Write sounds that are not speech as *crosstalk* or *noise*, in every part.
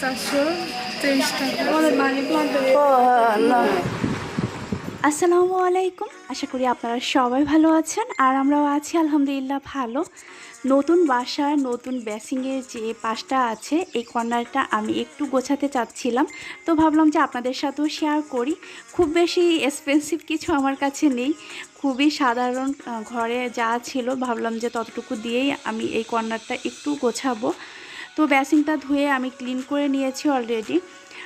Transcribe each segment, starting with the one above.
চারশো তেইশ টাকা। মানি প্লান্টের আসসালামু আলাইকুম। আশা করি আপনারা সবাই ভালো আছেন আর আমরাও আছি, আলহামদুলিল্লাহ, ভালো। নতুন বাসার, নতুন বেসিংয়ের যে পাশটা আছে, এই কর্নারটা আমি একটু গোছাতে চাচ্ছিলাম। তো ভাবলাম যে আপনাদের সাথেও শেয়ার করি। খুব বেশি এক্সপেন্সিভ কিছু আমার কাছে নেই। খুবই সাধারণ ঘরে যা ছিল, ভাবলাম যে ততটুকু দিয়েই আমি এই কর্নারটা একটু গোছাবো। তো বেসিংটা ধুয়ে আমি ক্লিন করে নিয়েছি অলরেডি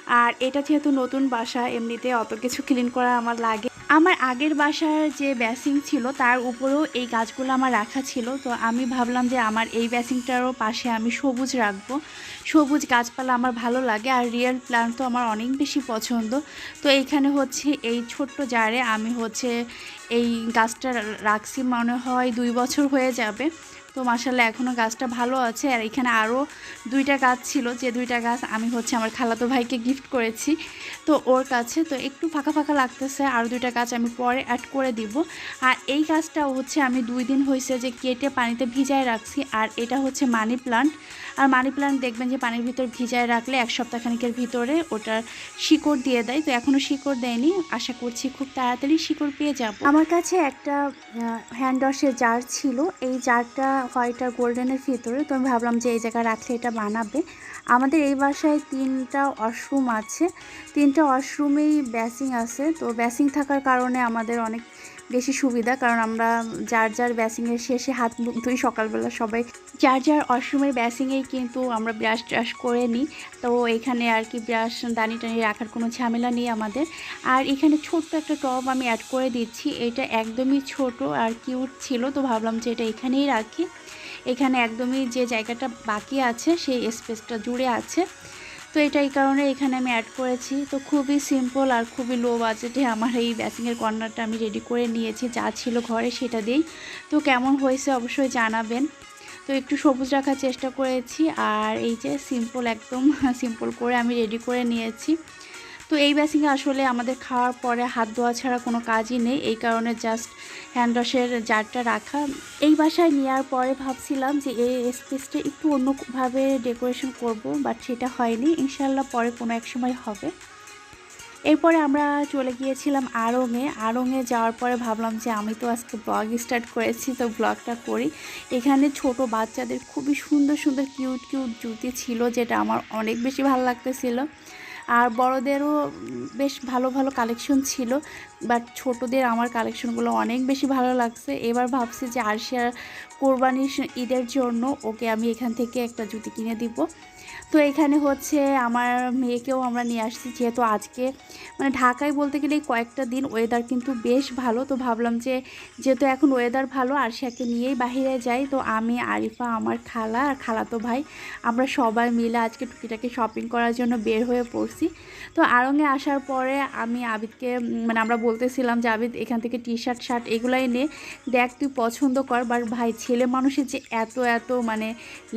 আর এটা যেহেতু নতুন বাসা, এমনিতে অত কিছু ক্লিন করা আমার লাগে। আমার আগের বাসার যে ব্যাসিং ছিল, তার উপরেও এই গাছগুলো আমার রাখা ছিল। তো আমি ভাবলাম যে আমার এই বেসিংটারও পাশে আমি সবুজ রাখব। সবুজ গাছপালা আমার ভালো লাগে, আর রিয়েল প্ল্যান্ট তো আমার অনেক বেশি পছন্দ। তো এইখানে হচ্ছে এই ছোট্ট জারে আমি হচ্ছে এই গাছটা রাখছি, মনে হয় দুই বছর হয়ে যাবে। তো মাসাল্লাহ এখনও গাছটা ভালো আছে। আর এখানে আরও দুইটা গাছ ছিল, যে দুইটা গাছ আমি হচ্ছে আমার খালাতো ভাইকে গিফট করেছি। তো ওর কাছে তো একটু ফাঁকা ফাঁকা লাগতেছে, আর দুইটা গাছ আমি পরে অ্যাড করে দিব। আর এই গাছটা হচ্ছে আমি দুই দিন হয়েছে যে কেটে পানিতে ভিজায় রাখছি, আর এটা হচ্ছে মানি প্লান্ট আর মানি প্লান্ট দেখবেন যে পানির ভিতর ভিজায় রাখলে এক সপ্তাহখানিকের ভিতরে ওটার শিকড় দিয়ে দেয়। তো এখনও শিকড় দেয়নি। আশা করছি খুব তাড়াতাড়ি শিকড় পেয়ে যাব। আমার কাছে একটা হ্যান্ড ওয়াশের জার ছিল। এই জারটা হোয়াইট গোল্ডেনের ভিতরে। তো আমি ভাবলাম যে এই জায়গায় রাখলে এটা বানাবে। আমাদের এই বাসায় তিনটা ওয়াশরুম আছে। তিনটা ওয়াশরুমেই ব্যাসিং আছে। তো ব্যাসিং থাকার কারণে আমাদের অনেক বেশি সুবিধা, কারণ আমরা যার যার ব্যাসিংয়ের শেষে হাত মুখ ধুই সকালবেলা সবাই। যার যার ওয়াশরুমের ব্যাসিংয়েই কিন্তু আমরা ব্রাশ ট্রাশ করে নিই, তো এখানে আর কি ব্রাশ দানি টানি রাখার কোনো ঝামেলা নেই আমাদের। আর এখানে ছোট্ট একটা টব আমি অ্যাড করে দিচ্ছি, এটা একদমই ছোট আর কিউট ছিল, তো ভাবলাম যে এটা এখানেই রাখি। এখানে একদমই যে জায়গাটা বাকি আছে, সেই স্পেসটা জুড়ে আছে। তো এটা এই কারণে এখানে আমি অ্যাড করেছি। তো খুবই সিম্পল আর খুবই লো বাজেটে আমার এই ব্যাসিংয়ের কর্নারটা আমি রেডি করে নিয়েছি। যা ছিল ঘরে সেটা দিয়েই। তো কেমন হয়েছে অবশ্যই জানাবেন। তো একটু সবুজ রাখার চেষ্টা করেছি। আর এই যে সিম্পল একদম *laughs* সিম্পল করে আমি রেডি করে নিয়েছি। তো এই বেসিংয়ে আসলে আমাদের খাওয়ার পরে হাত ধোয়া ছাড়া কোনো কাজই নেই। এই কারণে জাস্ট হ্যান্ড ওয়াশের জারটা রাখা। এই বাসায় নেওয়ার পরে ভাবছিলাম যে এই স্পেসটা একটু অন্যভাবে ডেকোরেশন করব বাট সেটা হয়নি। ইনশাল্লাহ পরে কোনো এক সময় হবে। এরপরে আমরা চলে গিয়েছিলাম আড়ংয়ে আড়ংয়ে যাওয়ার পরে ভাবলাম যে আমি তো আজকে ব্লগ স্টার্ট করেছি, তো ব্লগটা করি। এখানে ছোট বাচ্চাদের খুবই সুন্দর সুন্দর কিউট কিউট জুতি ছিল, যেটা আমার অনেক বেশি ভালো লাগতেছিল। আর বড়দেরও বেশ ভালো ভালো কালেকশন ছিল বাট ছোটদের আমার কালেকশনগুলো অনেক বেশি ভালো লাগছে। এবার ভাবছি যে আরশিয়ার কোরবানির ঈদের জন্য ওকে আমি এখান থেকে একটা জুতি কিনে দিব। তো এখানে হচ্ছে আমার মেয়েকেও আমরা নিয়ে আসছি, যেহেতু আজকে মানে ঢাকায় বলতে গেলে কয়েকটা দিন ওয়েদার কিন্তু বেশ ভালো, তো ভাবলাম যে যেহেতু এখন ওয়েদার ভালো, আর আরশিয়াকে নিয়েই বাহিরে যাই, তো আমি, আরিফা, আমার খালা আর খালাতো ভাই, আমরা সবাই মিলে আজকে টুকিটাকে শপিং করার জন্য বের হয়ে পড়ছি। তো আড়ঙে আসার পরে আমি আবিদকে মানে আমরা বলতেছিলাম যে, আবিদ, এখান থেকে টি শার্ট শার্ট এগুলাই নে, দেখ তুই পছন্দ কর। বাট ভাই, ছেলে মানুষের যে এত এত মানে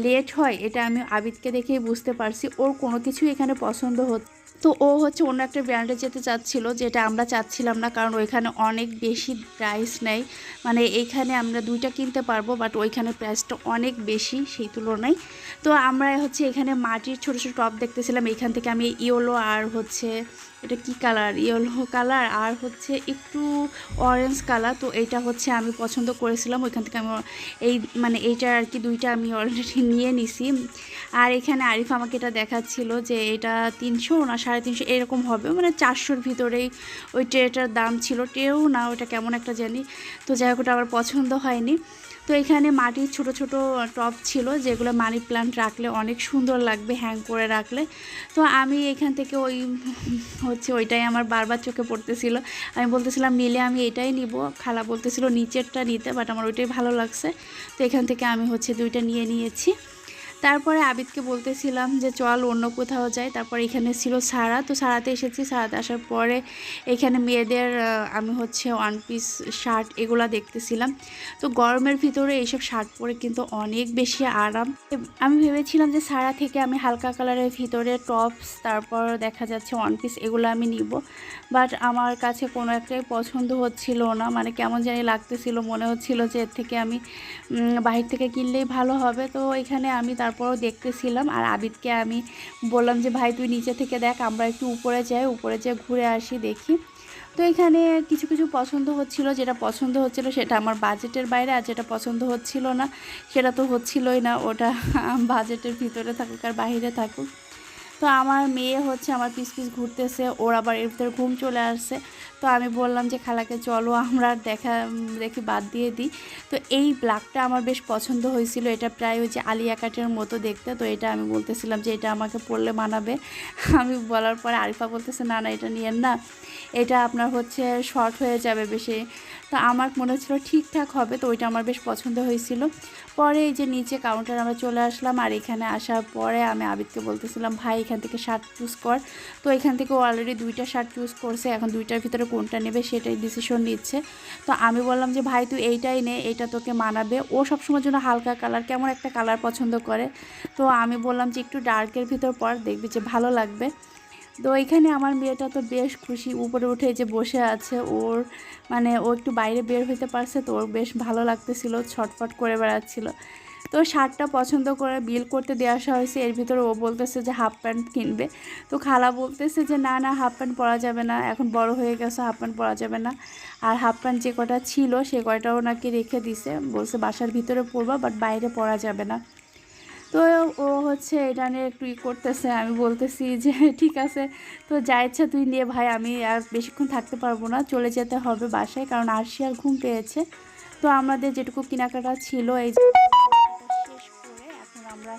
লেট হয়, এটা আমি আবিদকে দেখেই বুঝতে পারছি, ওর কোনো কিছুই এখানে পছন্দ হত, তো ও হচ্ছে অন্য একটা ব্র্যান্ডে যেতে চাচ্ছিল, যেটা আমরা চাচ্ছিলাম না, কারণ ওইখানে অনেক বেশি প্রাইস নেয় মানে এইখানে আমরা দুইটা কিনতে পারব বাট ওইখানে প্রাইসটা অনেক বেশি সেই তুলনায়। তো আমরা হচ্ছে এখানে মাটির ছোটো ছোটো টপ দেখতেছিলাম, এখান থেকে আমি ইয়োলো আর হচ্ছে এটা কি কালার ইয়েলো কালার আর হচ্ছে একটু অরেঞ্জ কালার তো এইটা হচ্ছে আমি পছন্দ করেছিলাম। ওইখান থেকে আমি এই মানে এইটা আর কি দুইটা আমি অলরেডি *laughs* নিয়ে নিছি। আর এখানে আরিফ আমাকে এটা দেখাচ্ছিল যে এটা তিনশো না সাড়ে তিনশো, এরকম হবে। মানে চারশোর ভিতরেই ওই ট্রেটার দাম ছিল। ট্রেও না ওটা কেমন একটা জানি। তো যাই হোক, ওটা আমার পছন্দ হয়নি। তো এখানে মাটির ছোট ছোট টপ ছিল যেগুলো মানি প্লান্ট রাখলে অনেক সুন্দর লাগবে হ্যাং করে রাখলে। তো আমি এখান থেকে ওই, হচ্ছে ওইটাই আমার বারবার চোখে পড়তেছিল। আমি বলতেছিলাম নিলে আমি এটাই নিব। খালা বলতেছিল, নিচেরটা নিতে। বাট আমার ওইটাই ভালো লাগছে। তো এখান থেকে আমি হচ্ছে দুইটা নিয়ে নিয়েছি। তারপরে আবিদকে বলতেছিলাম যে, চল অন্য কোথাও যাই। তারপর এখানে ছিল সারা। তো সারাতে এসেছি। সারাতে আসার পরে এখানে মেয়েদের আমি হচ্ছে ওয়ান পিস শার্ট এগুলা দেখতেছিলাম। তো গরমের ভিতরে এইসব শার্ট পরে কিন্তু অনেক বেশি আরাম। আমি ভেবেছিলাম যে, সারা থেকে আমি হালকা কালারের ভিতরে টপস তারপর দেখা যাচ্ছে ওয়ান পিস এগুলো আমি নিব। বাট আমার কাছে কোনো একটাই পছন্দ হচ্ছিল না। মানে কেমন জানি লাগতেছিল, মনে হচ্ছিল যে, এর থেকে আমি বাহির থেকে কিনলেই ভালো হবে। তো এখানে আমি তারপরও দেখতেছিলাম আর আবিদকে আমি বললাম যে, ভাই, তুই নিচে থেকে দেখ, আমরা একটু উপরে যাই, উপরে যেয়ে ঘুরে আসি, দেখি। তো এখানে কিছু কিছু পছন্দ হচ্ছিল, যেটা পছন্দ হচ্ছিল সেটা আমার বাজেটের বাইরে, আর যেটা পছন্দ হচ্ছিল না সেটা তো হচ্ছিলই না। ওটা *laughs* বাজেটের ভিতরে থাকুক আর বাইরে থাকুক। তো আমার মেয়ে হচ্ছে আমার পিস পিস ঘুরতেছে, ওর আবার এর ভিতরে ঘুম চলে আসছে। তো আমি বললাম যে, খালাকে চলো, আমরা দেখা, দেখি বাদ দিয়ে দিই। তো এই ব্ল্যাকটা আমার বেশ পছন্দ হয়েছিল। এটা প্রায় ওই যে আলিয়া কাটের মতো দেখতে। তো এটা আমি বলতেছিলাম যে, এটা আমাকে পরলে মানাবে। আমি বলার পরে আরিফা বলতেছে, না না, এটা নিয়েন না। এটা আপনার হচ্ছে শর্ট হয়ে যাবে বেশি। তো আমার মনে হচ্ছিল ঠিকঠাক হবে, তো ওইটা আমার বেশ পছন্দ হয়েছিল। পরে এই যে নিচে কাউন্টার আমরা চলে আসলাম, আর এখানে আসার পরে আমি আবিদকে বলতেছিলাম, ভাই, এখান থেকে শার্ট চুজ কর। তো এখান থেকে ও অলরেডি দুইটা শার্ট চুজ করছে, এখন দুইটার ভিতরে কোনটা নেবে সেটাই ডিসিশন নিচ্ছে। তো আমি বললাম যে, ভাই, তুই এইটাই নে এইটা তোকে মানাবে। ও সবসময় জন্য হালকা কালার কেমন একটা কালার পছন্দ করে। তো আমি বললাম যে, একটু ডার্কের ভিতর পর, দেখবি যে ভালো লাগবে। তো এখানে আমার মেয়েটা তো বেশ খুশি, উপরে উঠে যে বসে আছে, ওর মানে ও একটু বাইরে বের হইতে পারছে তো ওর বেশ ভালো লাগতেছিল, ছটফট করে বেড়াচ্ছিল। তো শার্টটা পছন্দ করে বিল করতে দিয়ে আসা হয়েছে, এর ভিতরে ও বলতেছে যে হাফ প্যান্ট কিনবে। তো খালা বলতেছে যে না না, হাফ প্যান্ট পরা যাবে না, এখন বড় হয়ে গেছে, হাফ প্যান্ট পরা যাবে না। আর হাফ প্যান্ট যে কটা ছিল সে কয়টাও নাকি রেখে দিছে, বলছে বাসার ভিতরে পরবা, বাট বাইরে পরা যাবে না। তো ও হচ্ছে এটা নিয়ে একটু ই করতেছে, আমি বলতেছি যে *laughs* ঠিক আছে, তো যা ইচ্ছা তুই নিয়ে ভাই, আমি আর বেশিক্ষণ থাকতে পারব না, চলে যেতে হবে বাসায়, কারণ আরশি আর ঘুম পেয়েছে। তো আমাদের যেটুকু কেনাকাটা ছিল, এই শেষ করে এখন আমরা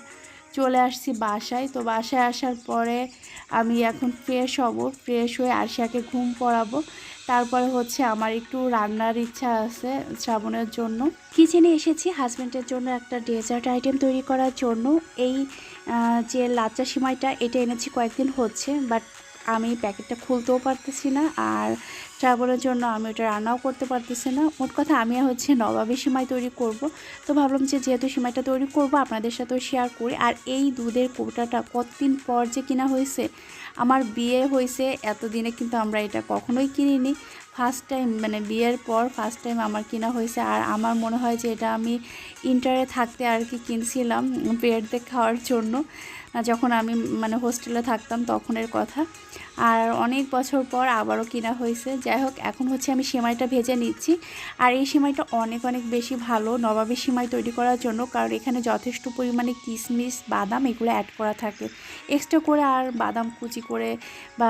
চলে আসছি বাসায়। তো বাসায় আসার পরে আমি এখন ফ্রেশ হব ফ্রেশ হয়ে আরশিয়াকে ঘুম পড়াবো। তারপরে হচ্ছে আমার একটু রান্নার ইচ্ছা আছে শ্রাবণের জন্য। কিচেনে এসেছি হাজব্যান্ডের জন্য একটা ডেজার্ট আইটেম তৈরি করার জন্য। এই যে লাচ্চা সিমাইটা, এটা এনেছি কয়েকদিন হচ্ছে, বাট আমি প্যাকেটটা খুলতেও পারতেছি না আর ট্রাভেলের জন্য আমি ওটা রান্নাও করতে পারতেছি না। মোট কথা আমি হচ্ছে নবাবী সিমাই তৈরি করব। তো ভাবলাম যে যেহেতু সিমাইটা তৈরি করব, আপনাদের সাথেও শেয়ার করি। আর এই দুধের কৌটাটা কতদিন পর যে কিনা হয়েছে, আমার বিয়ে হয়েছে, এতদিনে কিন্তু আমরা এটা কখনোই কিনিনি। ফার্স্ট টাইম মানে বিয়ের পর ফার্স্ট টাইম আমার কিনা হয়েছে। আর আমার মনে হয় যে এটা আমি ইন্টারে থাকতে আর কি কিনছিলাম পেটতে খাওয়ার জন্য। যখন আমি মানে হোস্টেলে থাকতাম তখনের কথা। আর অনেক বছর পর আবারও কিনা হয়েছে। যাই হোক, এখন হচ্ছে আমি সেমাইটা ভেজে নিচ্ছি। আর এই সেমাইটা অনেক অনেক বেশি ভালো নবাবী সেমাই তৈরি করার জন্য, কারণ এখানে যথেষ্ট পরিমাণে কিশমিশ বাদাম এগুলো অ্যাড করা থাকে। এক্সট্রা করে আর বাদাম কুচি করে বা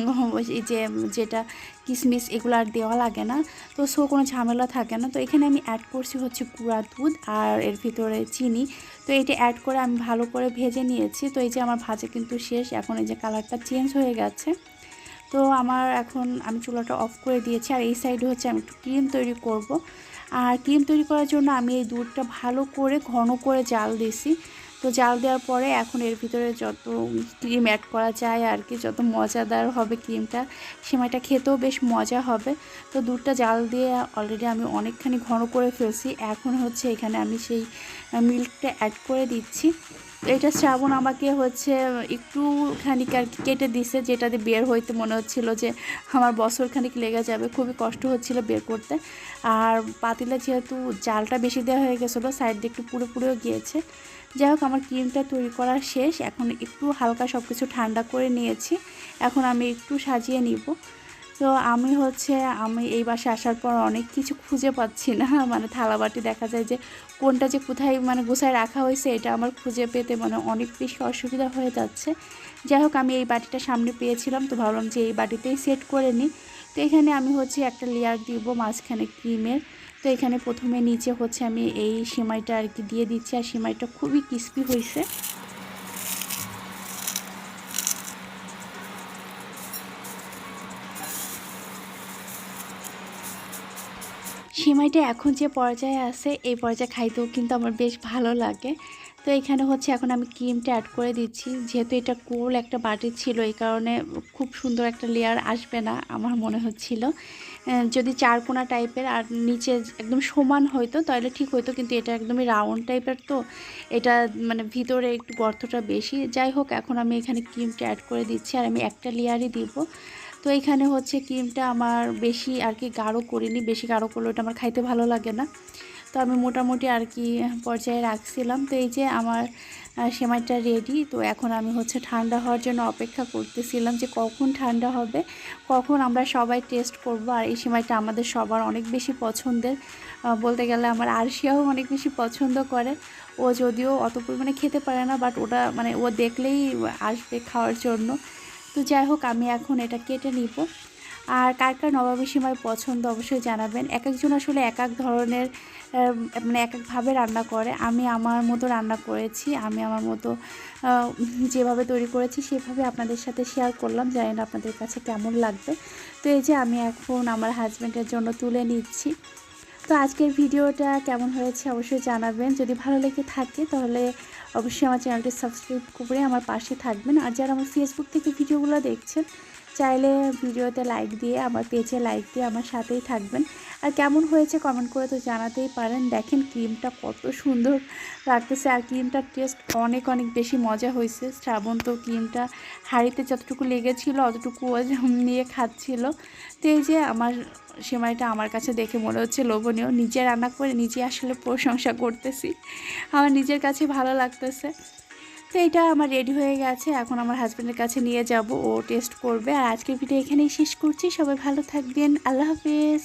*laughs* এই যে যেটা কিশমিশ এগুলো আর দেওয়া লাগে না। তো সো কোনো ঝামেলা থাকে না। তো এখানে আমি অ্যাড করছি হচ্ছে গুঁড়া দুধ আর এর ভিতরে চিনি। তো এটা অ্যাড করে আমি ভালো করে ভেজে নিয়েছি। তো এই যে আমার ভাজা কিন্তু শেষ, এখন এই যে কালারটা চেঞ্জ হয়ে গেছে। তো আমার এখন আমি চুলাটা অফ করে দিয়েছি। আর এই সাইডে হচ্ছে আমি একটু ক্রিম তৈরি করব। আর ক্রিম তৈরি করার জন্য আমি এই দুধটা ভালো করে ঘন করে জাল দিয়েছি। তো জাল দেওয়ার পরে এখন এর ভিতরে যত ক্রিম অ্যাড করা যায় আর কি, যত মজাদার হবে ক্রিমটা, সেমাইটা খেতেও বেশ মজা হবে। তো দুধটা জাল দিয়ে অলরেডি আমি অনেকখানি ঘন করে ফেলছি। এখন হচ্ছে এখানে আমি সেই মিল্কটা অ্যাড করে দিচ্ছি। এটা শ্রাবণ আমাকে হচ্ছে একটু খানিক আর কি কেটে দিছে, যেটা দিয়ে বের হইতে মনে হচ্ছিল যে আমার বছর খানিক লেগে যাবে, খুবই কষ্ট হচ্ছিল বের করতে। আর পাতিলে যেহেতু জালটা বেশি দেওয়া হয়ে গেছিল সাইড দিয়ে একটু পুরো পুরো গিয়েছে। যাই হোক, আমার ক্রিমটা তৈরি করা শেষ। এখন একটু হালকা সব কিছু ঠান্ডা করে নিয়েছি। এখন আমি একটু সাজিয়ে নিব। তো আমি হচ্ছে, আমি এই বাসে আসার পর অনেক কিছু খুঁজে পাচ্ছি না। *laughs* মানে থালাবাটি দেখা যায় যে কোনটা যে কোথায় মানে গোছায় রাখা হয়েছে, এটা আমার খুঁজে পেতে মানে অনেক বেশি অসুবিধা হয়ে যাচ্ছে। যাই হোক, আমি এই বাটিটা সামনে পেয়েছিলাম, তো ভাবলাম যে এই বাটিতেই সেট করে নিই। তো এখানে আমি হচ্ছে একটা লেয়ার দিব মাঝখানে ক্রিমের। তো এখানে প্রথমে নিচে হচ্ছে আমি এই সিমাইটা আর কি দিয়ে দিচ্ছি, আর সিমাইটা খুবই ক্রিস্পি হয়েছে। সিমাইটা এখন যে পর্যায়ে আছে, এই পর্যায়ে খাইতেও কিন্তু আমার বেশ ভালো লাগে। তো এখানে হচ্ছে এখন আমি ক্রিমটা অ্যাড করে দিচ্ছি। যেহেতু এটা কোল একটা বাটি ছিল, এই কারণে খুব সুন্দর একটা লেয়ার আসবে না আমার মনে হচ্ছিল। যদি চারকোনা টাইপের আর নিচে একদম সমান হইতো তাহলে ঠিক হইতো কিন্তু এটা একদমই রাউন্ড টাইপের তো। এটা মানে ভিতরে একটু গর্তটা বেশি। যাই হোক, এখন আমি এখানে ক্রিমটা অ্যাড করে দিচ্ছি আর আমি একটা লেয়ারই দিব। তো এখানে হচ্ছে ক্রিমটা আমার বেশি আর কি গাঢ় করিনি, বেশি গাঢ় করলে ওটা আমার খাইতে ভালো লাগে না। তো আমি মোটামুটি আর কি পর্যায়ে রাখছিলাম। তো এই যে আমার সেমাইটা রেডি তো এখন আমি হচ্ছে ঠান্ডা হওয়ার জন্য অপেক্ষা করতেছিলাম যে কখন ঠান্ডা হবে, কখন আমরা সবাই টেস্ট করব। আর এই সেমাইটা আমাদের সবার অনেক বেশি পছন্দের। বলতে গেলে আমার আরশিয়াও অনেক বেশি পছন্দ করে। ও যদিও অত পরিমাণে খেতে পারে না বাট ওটা মানে ও দেখলেই আসবে খাওয়ার জন্য। তো যাই হোক, আমি এখন এটা কেটে নিব। আর কার কার নবাবী সিমাই পছন্দ অবশ্যই জানাবেন। এক একজন আসলে এক এক ধরনের মানে এক একভাবে রান্না করে। আমি আমার মতো রান্না করেছি, আমি আমার মতো যেভাবে তৈরি করেছি সেভাবে আপনাদের সাথে শেয়ার করলাম। জানি না আপনাদের কাছে কেমন লাগবে। তো এই যে আমি এখন আমার হাজব্যান্ডের জন্য তুলে নিচ্ছি। তো আজকের ভিডিওটা কেমন হয়েছে অবশ্যই জানাবেন। যদি ভালো লেগে থাকে তাহলে অবশ্যই আমার চ্যানেলটি সাবস্ক্রাইব করে আমার পাশে থাকবেন। আর যারা আমার ফেসবুক থেকে ভিডিওগুলো দেখছেন চাইলে ভিডিওতে লাইক দিয়ে, আমার পেজে লাইক দিয়ে আমার সাথেই থাকবেন। আর কেমন হয়েছে কমেন্ট করে তো জানাতেই পারেন। দেখেন ক্রিমটা কত সুন্দর লাগতেছে। আর ক্রিমটার টেস্ট অনেক অনেক বেশি মজা হয়েছে। শ্রাবণ তো ক্রিমটা হাঁড়িতে যতটুকু লেগেছিল, অতটুকু নিয়ে খাচ্ছিল। তো এই যে আমার সেমাইটা আমার কাছে দেখে মনে হচ্ছে লোভনীয়। নিজে রান্না করে নিজে আসলে প্রশংসা করতেছি। আমার নিজের কাছে ভালো লাগতেছে। তো এটা আমার রেডি হয়ে গেছে। এখন আমার হাজব্যান্ডের কাছে নিয়ে যাব। ও টেস্ট করবে। আর আজকের ভিডিও এখানেই শেষ করছি। সবাই ভালো থাকবেন। আল্লাহ হাফেজ।